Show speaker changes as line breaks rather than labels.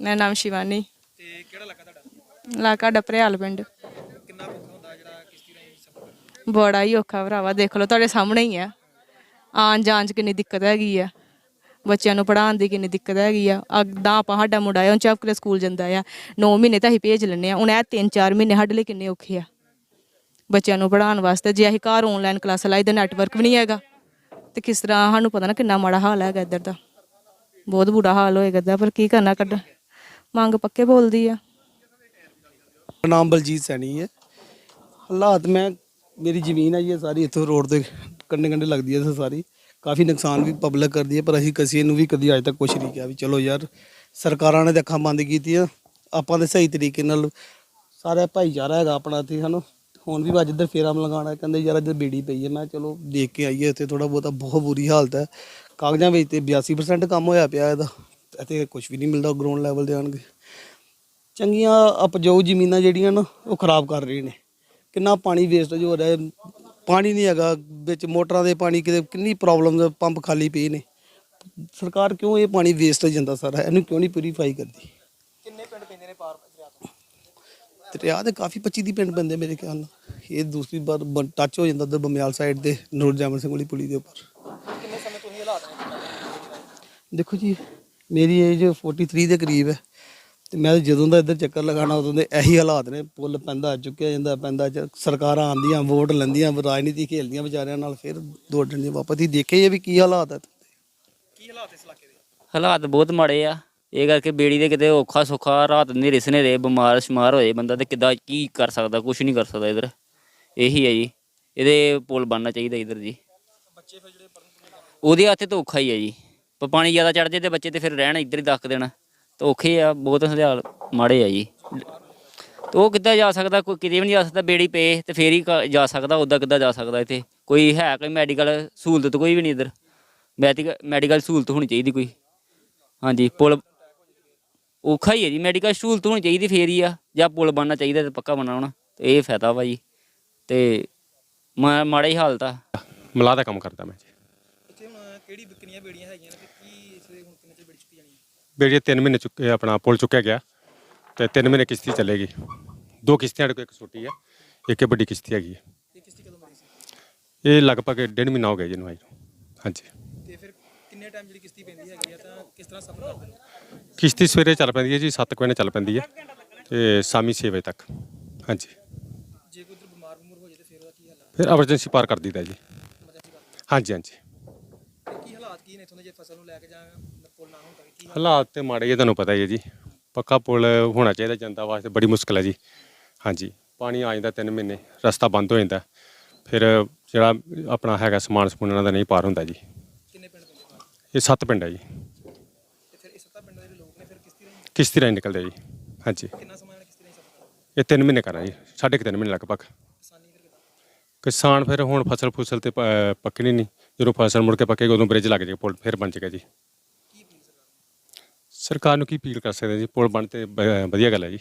ਮੇਰਾ ਨਾਮ ਸ਼ਿਵਾਨੀ।
ਤੇ ਕਿਹੜਾ ਇਲਾਕਾ ਤੁਹਾਡਾ?
ਇਲਾਕਾ ਡਪਰਿਆਲ ਪਿੰਡ।
ਕਿੰਨਾ ਔਖਾ ਹੁੰਦਾ ਜਿਹੜਾ ਕਿਸ਼ਤੀ ਰਾਹੀਂ ਸਫ਼ਰ
ਬੜਾ ਹੀ ਔਖਾ ਭਰਾਵਾ ਦੇਖ ਲਓ ਤੁਹਾਡੇ ਸਾਹਮਣੇ ਹੀ ਆ। ਆਉਣ ਜਾਣ ਚ ਕਿੰਨੀ ਦਿੱਕਤ ਹੈਗੀ ਆ। ਬੱਚਿਆਂ ਨੂੰ ਪੜ੍ਹਾਉਣ ਦੀ ਕਿੰਨੀ ਦਿੱਕਤ ਹੈਗੀ ਆ। ਅੱਗਦਾ ਆਪਾਂ ਸਾਡਾ ਮੁੰਡਾ ਆ ਉਹ ਚੱਪ ਸਕੂਲ ਜਾਂਦਾ ਆ। 9 ਮਹੀਨੇ ਤਾਂ ਅਸੀਂ ਭੇਜ ਲੈਂਦੇ ਆ। ਹੁਣ ਇਹ 3-4 ਮਹੀਨੇ ਸਾਡੇ ਲਈ ਕਿੰਨੇ ਔਖੇ ਆ। ਬੱਚਿਆਂ ਨੂੰ ਪੜ੍ਹਾਉਣ ਵਾਸਤੇ ਜੇ ਅਸੀਂ ਘਰ ਆਨਲਾਈਨ ਕਲਾਸਾਂ ਲਾਈ ਤੇ ਨੈਟਵਰਕ ਵੀ ਨਹੀਂ ਹੈਗਾ। ਤੇ ਕਿਸ ਤਰ੍ਹਾਂ ਸਾਨੂੰ ਪਤਾ ਨਾ ਕਿੰਨਾ ਮਾੜਾ ਹਾਲ ਹੈਗਾ ਇੱਧਰ ਦਾ। ਬਹੁਤ ਬੁਰਾ ਹਾਲ ਹੋਏਗਾ ਇੱਧਰ ਪਰ ਕੀ ਕਰਨਾ ਕੱਢ। ਮੰਗ ਪੱਕੇ ਬੋਲਦੀ ਆ।
ਨਾਮ ਬਲਜੀਤ ਸੈਣੀ ਹੈ। ਹਾਲਾਤ ਮੈਂ, ਮੇਰੀ ਜ਼ਮੀਨ ਹੈ ਇਹ ਸਾਰੀ ਇੱਥੋਂ ਰੋਡ ਦੇ ਕੰਢੇ ਕੰਢੇ ਲੱਗਦੀ ਹੈ ਸਾਰੀ। ਕਾਫੀ ਨੁਕਸਾਨ ਵੀ ਪਬਲਿਕ ਕਰਦੀ ਹੈ ਪਰ ਅਸੀਂ ਕਿਸੇ ਨੂੰ ਵੀ ਕਦੀ ਅੱਜ ਤੱਕ ਕੁਝ ਨਹੀਂ ਕਿਹਾ ਵੀ ਚਲੋ ਯਾਰ, ਸਰਕਾਰਾਂ ਨੇ ਤਾਂ ਅੱਖਾਂ ਬੰਦ ਕੀਤੀਆਂ। ਆਪਾਂ ਦੇ ਸਹੀ ਤਰੀਕੇ ਨਾਲ ਸਾਰਾ ਭਾਈਚਾਰਾ ਹੈਗਾ ਆਪਣਾ ਇੱਥੇ ਸਾਨੂੰ ਹੁਣ ਵੀ ਅੱਜ ਇੱਧਰ ਫੇਰਾ ਲਗਾਉਣਾ ਕਹਿੰਦੇ ਯਾਰ ਇੱਧਰ ਬੀੜੀ ਪਈ ਹੈ ਮੈਂ ਚਲੋ ਦੇਖ ਕੇ ਆਈਏ, ਇੱਥੇ ਥੋੜਾ ਬਹੁਤਾ ਬਹੁਤ ਬੁਰੀ ਹਾਲਤ ਹੈ। ਕਾਗਜ਼ਾਂ ਵਿੱਚ ਤੇ 82% ਕੰਮ ਹੋਇਆ ਪਿਆ ਇਹਦਾ। ਇੱਥੇ ਕੁਝ ਵੀ ਨਹੀਂ ਮਿਲਦਾ ਗਰਾਊਂਡ ਲੈਵਲ ਤੇ ਆਣਗੇ। ਚੰਗੀਆਂ ਉਪਜਾਊ ਜ਼ਮੀਨਾਂ ਜਿਹੜੀਆਂ ਨਾ ਉਹ ਖਰਾਬ ਕਰ ਰਹੇ ਨੇ। ਕਿੰਨਾ ਪਾਣੀ ਵੇਸਟੇਜ ਹੋ ਰਿਹਾ ਹੈ ਪਾਣੀ ਨਹੀਂ ਹੈਗਾ ਵਿੱਚ ਮੋਟਰਾਂ ਦੇ ਪਾਣੀ ਕਿਤੇ ਕਿੰਨੀ ਪ੍ਰੋਬਲਮ ਪੰਪ ਖਾਲੀ ਪਏ ਨੇ। ਸਰਕਾਰ ਕਿਉਂ ਇਹ ਪਾਣੀ ਵੇਸਟ ਜਾਂਦਾ ਸਾਰਾ? ਇਹਨੂੰ ਕਿਉਂ ਨਹੀਂ ਪਿਊਰੀਫਾਈ ਕਰਦੀ?
ਕਿੰਨੇ ਪਿੰਡ ਪੈਂਦੇ ਨੇ ਪਾਰ ਦਰਿਆ ਤੋਂ?
ਦਰਿਆ ਤੇ ਕਾਫੀ 25 ਦੀ ਪਿੰਡ ਬੰਦੇ ਮੇਰੇ ਖਿਆਲ ਨਾਲ। ਇਹ ਦੂਸਰੀ ਵਾਰ ਟੱਚ ਹੋ ਜਾਂਦਾ ਉਧਰ ਬਮਿਆਲ ਸਾਈਡ ਦੇ ਨੂਰ ਜਾਮਨ ਸਿੰਘ ਵਾਲੀ ਪੁਲੀ ਦੇ ਉੱਪਰ
ਕਿੰਨੇ ਸਮੇਂ ਤੋਂ ਹੀ ਹਾਲਾਤ ਨੇ ਪਿੰਡਾਂ ਦੇ?
ਦੇਖੋ ਜੀ ਮੇਰੀ ਏਜ 43 ਦੇ ਕਰੀਬ ਹੈ ਤੇ ਮੈਂ ਜਦੋਂ ਦਾ ਇੱਧਰ ਚੱਕਰ ਲਗਾਣਾ ਉਦੋਂ ਦੇ ਇਹੀ ਹਾਲਾਤ ਨੇ। ਪੁੱਲ ਪੈਂਦਾ ਚੁੱਕਿਆ ਜਾਂਦਾ ਪੈਂਦਾ ਚ- ਸਰਕਾਰਾਂ ਆਂਦੀਆਂ ਵੋਟ ਲੈਂਦੀਆਂ ਰਾਜਨੀਤੀ ਖੇਲਦੀਆਂ ਵਿਚਾਰਿਆਂ ਨਾਲ ਫਿਰ ਦੌੜਨ ਦੀ ਵਾਪਸ। ਹੀ ਦੇਖੇ ਇਹ ਵੀ ਕੀ ਹਾਲਾਤ ਹੈ
ਕੀ ਹਾਲਾਤ ਇਸ ਇਲਾਕੇ ਦੇ?
ਹਾਲਾਤ ਬਹੁਤ ਮਾੜੇ ਆ। ਇਹ ਕਰਕੇ ਬੇੜੀ ਦੇ ਕਿਤੇ ਔਖਾ ਸੁੱਖਾ ਰਾਤ ਹਨੇਰੇ ਸਨੇਰੇ ਬਿਮਾਰ ਸ਼ਮਾਰ ਹੋਏ ਬੰਦਾ ਤੇ ਕਿੱਦਾਂ ਕੀ ਕਰ ਸਕਦਾ ਕੁਝ ਨਹੀਂ ਕਰ ਸਕਦਾ ਇਧਰ। ਇਹੀ ਹੈ ਜੀ। ਇਹਦੇ ਪੁਲ ਬਣਨਾ ਚਾਹੀਦਾ ਇਧਰ ਜੀ।
ਬੱਚੇ ਫਿਰ ਜਿਹੜੇ
ਉਹਦੇ ਹੱਥ ਤਾਂ ਔਖਾ ਹੀ ਹੈ ਜੀ। ਪਰ ਪਾਣੀ ਜ਼ਿਆਦਾ ਚੜ ਜੇ ਤੇ ਬੱਚੇ ਤੇ ਫਿਰ ਰਹਿਣ ਇੱਧਰ ਹੀ ਦੱਕ ਦੇਣਾ। ਤਾਂ ਔਖੇ ਆ, ਬਹੁਤ ਹਲਿਆਲ ਮਾੜੇ ਆ ਜੀ। ਤੇ ਉਹ ਕਿੱਦਾਂ ਜਾ ਸਕਦਾ, ਕੋਈ ਕਿਤੇ ਵੀ ਨਹੀਂ ਜਾ ਸਕਦਾ, ਬੇੜੀ ਪਏ ਤੇ ਫੇਰ ਹੀ ਕ- ਜਾ ਸਕਦਾ ਉੱਦਾਂ ਕਿੱਦਾਂ ਜਾ ਸਕਦਾ ਇੱਥੇ? ਕੋਈ ਹੈ ਕੋਈ ਮੈਡੀਕਲ ਸਹੂਲਤ ਕੋਈ ਵੀ ਨਹੀਂ ਇੱਧਰ। ਮੈਡੀਕਲ ਮੈਡੀਕਲ ਸਹੂਲਤ ਹੋਣੀ ਚਾਹੀਦੀ ਕੋਈ। ਹਾਂਜੀ, ਪੁਲ ਔਖਾ ਹੀ ਹੈ ਜੀ, ਮੈਡੀਕਲ ਸਹੂਲਤ ਹੋਣੀ ਚਾਹੀਦੀ ਫੇਰ ਹੀ ਆ। ਜਾਂ ਪੁਲ ਬਣਨਾ ਚਾਹੀਦਾ ਤੇ ਪੱਕਾ ਬਣਾਉਣਾ ਤੇ ਇਹ ਫਾਇਦਾ ਵਾ ਜੀ। ਤੇ ਮਾ- ਮਾੜਾ ਹੀ ਹਾਲਤ ਆ
ਮਲਾਹ ਦਾ ਕੰਮ ਕਰਦਾ ਮੈਂ
ਕਿਹੜੀ ਕਿੰਨੀਆਂ ਬੇੜੀਆਂ ਹੈਗੀਆਂ ਨੇ ਤੇ ਕੀ ਇਸ ਵੇਲੇ ਹੁਣ ਕਿੰਨੇ ਚ ਬੇੜੀ ਚੁੱਕੀ ਜਾਣੀ ਹੈ?
ਬੇੜੀ ਤਿੰਨ ਮਹੀਨੇ ਚੁੱਕੇ ਆਪਣਾ ਪੁਲ ਚੁੱਕਿਆ ਗਿਆ ਤੇ ਤਿੰਨ ਮਹੀਨੇ ਕਿਸ਼ਤੀ ਚੱਲੇਗੀ। ਦੋ ਕਿਸ਼ਤੀਆਂ ਸਾਡੇ ਕੋਲ ਇੱਕ ਛੋਟੀ ਹੈ ਇੱਕ ਇਹ ਵੱਡੀ ਕਿਸ਼ਤੀ ਹੈਗੀ ਹੈ
ਇਹ ਕਿਸ਼ਤੀ ਕਦੋਂ ਬਣੀ ਸੀ?
ਇਹ ਲਗਭਗ ਡੇਢ ਮਹੀਨਾ ਹੋ ਗਿਆ ਜੀ ਇਹਨੂੰ ਆਈ ਨੂੰ। ਹਾਂਜੀ।
ਤੇ ਫਿਰ ਕਿੰਨੇ ਟਾਈਮ ਜਿਹੜੀ ਕਿਸ਼ਤੀ ਪੈਂਦੀ ਹੈਗੀ ਆ ਤਾਂ ਕਿਸ ਤਰ੍ਹਾਂ ਸਫ਼ਰ ਕਰਦੇ ਨੇ?
ਕਿਸ਼ਤੀ ਸਵੇਰੇ ਚੱਲ ਪੈਂਦੀ ਹੈ ਜੀ 7 ਵਜੇ ਚੱਲ ਪੈਂਦੀ ਹੈ ਤੇ ਸ਼ਾਮੀ 6 ਵਜੇ ਤੱਕ। ਹਾਂਜੀ।
ਜੇ ਕੋਈ ਉਧਰ ਬਿਮਾਰ ਬਮੂਰ ਹੋ ਜਾਏ ਤੇ ਫਿਰ ਉਹਦਾ ਕੀ ਹਾਲ ਹੈ
ਫਿਰ ਐਮਰਜੈਂਸੀ ਪਾਰ ਕਰ ਦਿੱਤਾ ਜੀ। ਹਾਂਜੀ ਹਾਂਜੀ।
ਤੇ ਕੀ ਨੇ ਇੱਥੋਂ ਦੇ ਜੇ ਫਸਲ ਨੂੰ ਲੈ ਕੇ ਜਾਂ ਪੁੱਲ ਨਾ ਕਰਕੇ ਕੀ ਹਾਲ-
ਹਾਲਾਤ ਤੇ ਮਾੜੇ ਹੀ ਆ, ਤੁਹਾਨੂੰ ਪਤਾ ਹੀ ਹੈ ਜੀ। ਪੱਕਾ ਪੁਲ ਹੋਣਾ ਚਾਹੀਦਾ ਜਨਤਾ ਵਾਸਤੇ ਬੜੀ ਮੁਸ਼ਕਲ ਹੈ ਜੀ। ਹਾਂਜੀ ਪਾਣੀ ਆ ਜਾਂਦਾ ਤਿੰਨ ਮਹੀਨੇ ਰਸਤਾ ਬੰਦ ਹੋ ਜਾਂਦਾ। ਫਿਰ ਜਿਹੜਾ ਆਪਣਾ ਹੈਗਾ ਸਮਾਨ ਸਮੂਨ ਇਹਨਾਂ ਦਾ ਨਹੀਂ ਪਾਰ ਹੁੰਦਾ ਜੀ।
ਕਿੰਨੇ ਪਿੰਡ ਪੈਂਦੇ ਬਾਹਰ
ਇਹ ਸੱਤ ਪਿੰਡ ਹੈ ਜੀ।
ਤੇ ਫਿਰ ਇਹ ਸੱਤਾ ਪਿੰਡਾਂ ਦੇ ਜਿਹੜੇ ਲੋਕ ਨੇ ਫਿਰ ਕਿਸ਼ਤੀ ਰਾਹੀਂ
ਕਿਸ਼ਤੀ ਰਾਹੀਂ ਨਿਕਲਦੇ ਆ ਜੀ। ਹਾਂਜੀ।
ਕਿੰਨਾ ਸਮਾਂ ਇਹਨਾਂ ਕਿਸ਼ਤੀ ਰਾਹੀਂ ਸਫ਼ਰ
ਇਹ ਤਿੰਨ ਮਹੀਨੇ ਕਰਾਂ ਜੀ ਸਾਢੇ ਕੁ ਤਿੰਨ ਮਹੀਨੇ ਲਗਭਗ।
ਕਿਸਾਨੀ ਫਿਰ ਕਿਦਾਂ?
ਕਿਸਾਨ ਫਿਰ ਹੁਣ ਫਸਲ ਫੁਸਲ ਤੇ ਪ- ਪੱਕਣੀ ਨਹੀਂ। ਜਦੋਂ ਫਸਲ ਮੁੜ ਕੇ ਪੱਕੇਗੀ ਉਦੋਂ ਬ੍ਰਿਜ ਲੱਗ ਜਾਏਗਾ ਪੁਲ ਫਿਰ ਬਣ ਜਾਏਗਾ ਜੀ।
ਸਰਕਾਰ ਨੂੰ
ਸਰਕਾਰ ਨੂੰ ਕੀ ਅਪੀਲ ਕਰ ਸਕਦੇ ਹਾਂ ਜੀ? ਪੁਲ ਬਣ ਤੇ ਬ- ਵਧੀਆ ਗੱਲ ਹੈ ਜੀ।